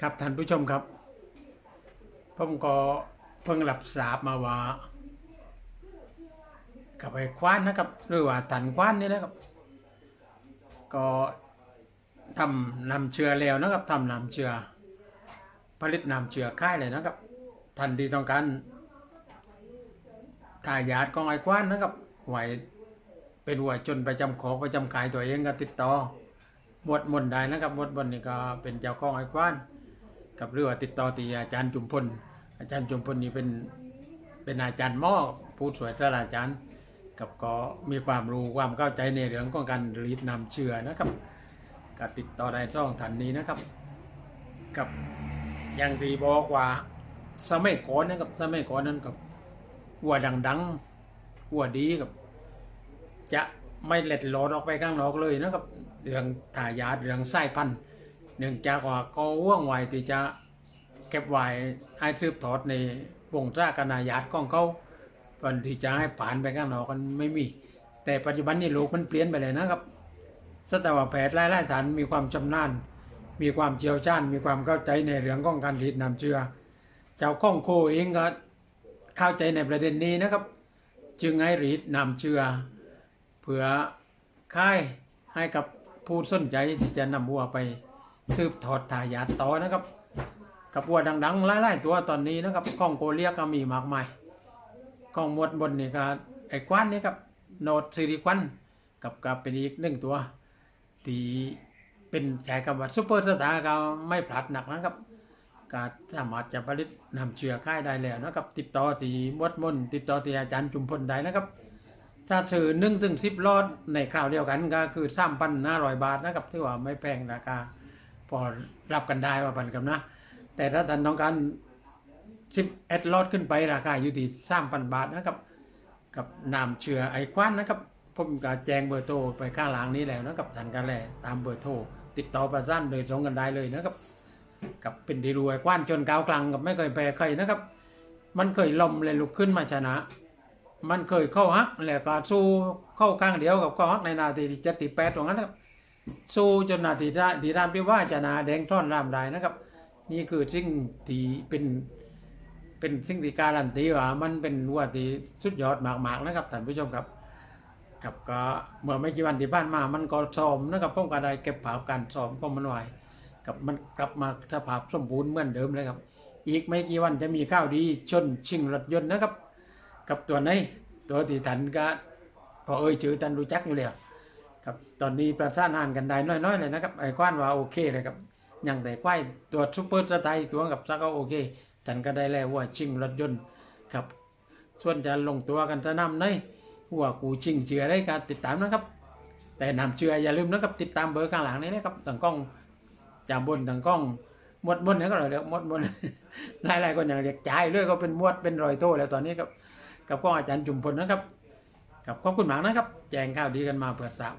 ครับท่านผู้ชมครับ ผมก็เพิ่งรับทราบมาว่ากับไอ้ควานนะครับหรือว่าตันควานนี่นะครับ ก็ทำนำเชื้อแล้วนะครับทำนำเชื้อผลิตนำเชื้อค่ายเลยนะครับทันทีต้องการทายาทของไอ้ควานนะครับไหวเป็นวัวจนประจำของประจำกายตัวเองก็ติดต่อหมวดมนได้นะครับหมวดมนนี่ก็เป็นเจ้าของไอ้ควาน กับเรือติดต่อตีอาจารย์จุมพล อาจารย์จุมพลนี่เป็นเป็นอาจารย์หม้อผู้สวยศาสราจารย์ กับก็มีความรู้ความเข้าใจในเรื่องของการรีดนำเชื้อนะครับก็ติดต่อได้ช่องทันนี้นะครับ กับอย่างที่บอกว่าสมัยก่อนนะครับสมัยก่อนนั้นกับวัวดังๆวัวดีกับ จะไม่เล็ดลอดออกไปข้างนอกเลยนะครับเรื่องทายาทเรื่องไส้พันธุ์ เนื่องจากว่าก็ว่วงไวที่จะเก็บไว้ให้สืบทอดในวงศาคณะญาติของเขาก่อนที่จะให้ผ่านไปข้างนอกกันไม่มี แต่ปัจจุบันนี้โลกมันเปลี่ยนไปเลยนะครับสัตวแพทย์หลายๆท่านมีความชำนาญ มีความเชี่ยวชาญ มีความเข้าใจในเรื่องของการรีดน้ำเชื้อ เจ้าข้องโคเองก็เข้าใจในประเด็นนี้นะครับ จึงให้รีดน้ำเชื้อเพื่อค่ายให้กับผู้สนใจที่จะนำวัวไป สืบทอดทายาทต่อนะครับ กับวัวดังๆหลายๆตัวตอนนี้นะครับกล้องโกเลียก็มีมากมายกล้องมวดบนนี่ก็ไอ้ควันนี่ครับโนดซิริควันกับกับเป็นอีกหนึ่งตัวที่เป็นใช้คำว่าซุปเปอร์สตาร์ก็ไม่ผลัดหนักนะครับก็สามารถจะผลิตนำเชื้อค่ายได้แล้วนะครับ ติดต่อตีมวดมนติดต่อตีอาจารย์จุมพลได้นะครับถ้าซื้อหนึ่งถึงสิบลอดในคราวเดียวกันก็คือสามพันห้าร้อยบาทนะครับที่ว่าไม่แพงราคา พอรับกันได้ว่าปันกับนะ แต่ถ้าท่านต้องการสิบเอ็ดลอดขึ้นไปราคาอยู่ที่สามพันบาทนะครับ กับนามเชื่อไอควันนะครับผมก็แจ้งเบอร์โทรไปข้างหลังนี้แล้วนะครับท่านกันแหละตามเบอร์โทรติดต่อประสานโดยตรงกันได้เลยนะครับ กับเป็นที่รวยกว้านจนก้าวกลางกับไม่เคยแพ้ใครนะครับ มันเคยลมเลยลุกขึ้นมาชนะ มันเคยเข้าฮักแล้วก็สู้เข้าข้างเดียวกับเข้าฮักในนาทีที่เจ็ดที่แปดตรงนั้นนะครับ สู้จนนาทีได้ดีรามพิว่าจะนาแดงท่อนรามได้นะครับ นี่คือสิ่งที่เป็น เป็นสิ่งที่การันตีว่ามันเป็นวัวที่สุดยอดมากๆนะครับท่านผู้ชมครับกับก็เมื่อไม่กี่วันที่ผ่านมา มันก็ซ้อมนะครับผมก็ได้เก็บภาพการซ้อมของมันไว้กับมันกลับมาสภาพสมบูรณ์เหมือนเดิมเลยครับ อีกไม่กี่วันจะมีข้าวดีชนชิงรถยนต์นะครับ กับตัวไหนตัวที่ทันก็พอเอ่ยชื่อทันรู้จักอยู่แล้ว ครับตอนนี้ประสานงานกันได้น้อยๆเลยนะครับไอ้กว้านว่าโอเคเลยครับอย่างแต่ควายตัวซุปเปอร์สไตล์ตัวกับซักก็โอเคท่านก็ได้แล้วว่าชิงรถยนต์ครับ ส่วนจะลงตัวกันจะนำในว่ากูชิงเชื่อได้การติดตามนะครับ แต่นำเชื่ออย่าลืมนะครับติดตามเบอร์ข้างหลังนี้นะครับต่างกล้องจามบนต่างกล้องหมดบนนี่ก็เลยเรียกหมดบนหลายๆคนอย่างเรียกจ่ายด้วยก็เป็นมวดเป็นรอยโต้แล้วตอนนี้ครับกับกล้องอาจารย์จุมพลนะครับกับขอบคุณมากนะครับ แจงข่าวดีกันมาเปิดสาม